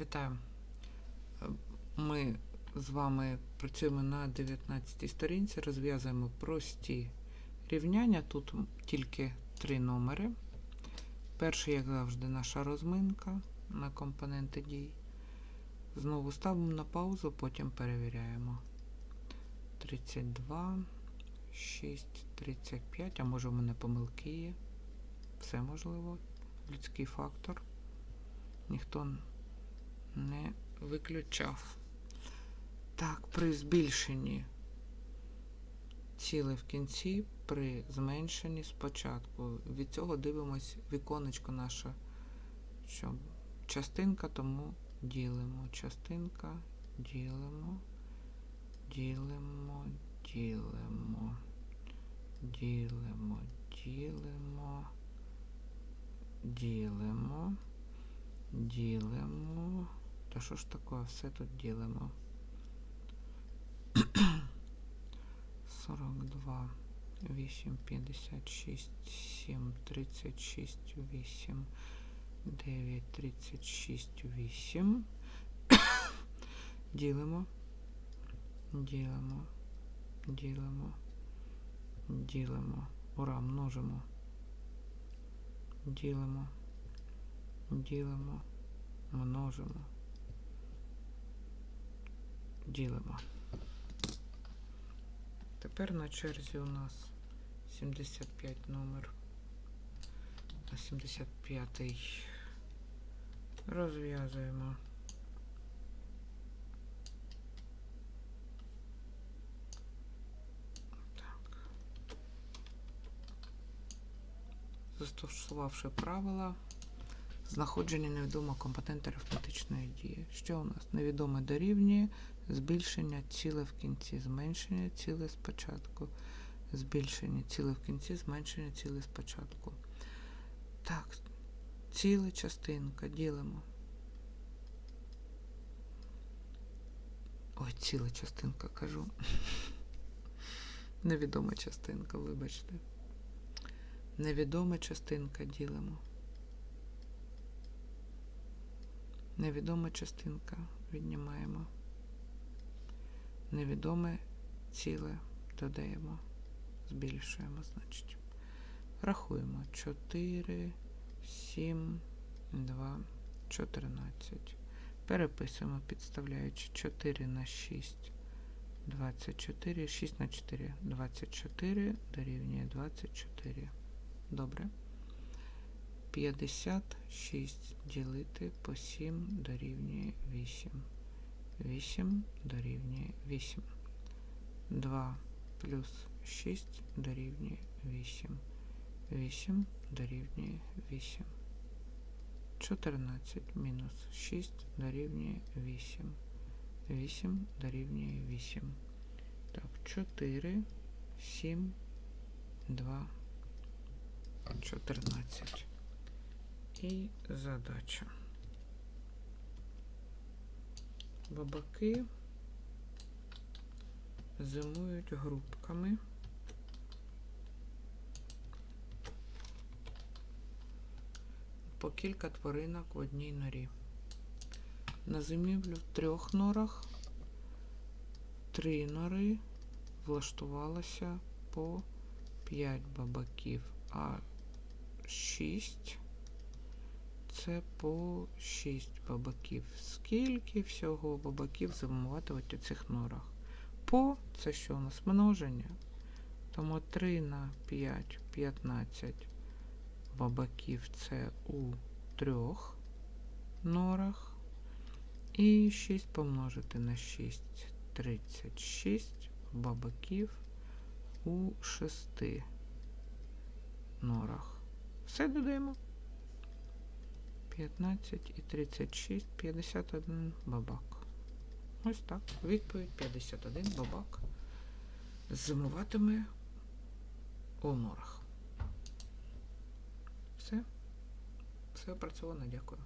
Вітаю. Е, Ми з вами працюємо на 19 сторінці, розв'язуємо прості рівняння. Тут тільки три номери. Перший, як завжди, наша розминка на компоненти дій. Знову ставимо на паузу, потім перевіряємо. 32, 6, 35, а може в мене помилки є. Все можливо. Людський фактор. Ніхто не виключав. Так, при збільшенні ціле в кінці, при зменшенні спочатку. Від цього дивимось віконечко наше, що частинка, тому ділимо. Частинка, ділимо, ділимо, ділимо, ділимо, ділимо, ділимо. Ділимо. Та що ж таке? Все тут ділимо. 42, 8, 56, 7, 36, 8, 9, 36, 8. Ділимо. Ділимо. Ділимо. Ділимо. Ура, множимо. Ділимо ділимо, множимо, ділимо. Тепер на черзі у нас 75 номер. На 75 розв'язуємо. Так. Застосувавши правила, Знаходження невідомого компонента арифметичної дії. Що у нас? Невідоме дорівнює, збільшення ціле в кінці, зменшення ціле спочатку, збільшення ціле в кінці, зменшення ціле спочатку. Так, ціле частинка ділимо. Ой, ціла частинка кажу. Невідома частинка, вибачте. Невідома частинка ділимо. Невідома частинка віднімаємо. Невідоме ціле додаємо, збільшуємо, значить. Рахуємо 4, 7, 2, 14. Переписуємо, підставляючи 4 на 6, 24, 6 на 4, 24 дорівнює 24. Добре. 56 ділити по 7 дорівнює 8. 8 дорівнює 8. 2 плюс 6 дорівнює 8. 8 дорівнює 8. 14 мінус 6 дорівнює 8. 8 дорівнює 8. Так, 4, 7, 2, 14 і задача. Бабаки зимують групками. По кілька тваринок в одній норі. На зимівлю в трьох норах три нори влаштувалося по 5 бабаків, а 6 це по 6 бабаків. Скільки всього бабаків зимуватимуть у цих норах? По це що у нас множення. Тому 3 на 5 15 бабаків це у трьох норах. І 6 помножити на 6 36 бабаків у 6 норах. Все додаємо. 15 і 36, 51 бабак. Ось так. Відповідь 51 бабак. Зимуватиме у морах. Все. Все опрацьовано, дякую.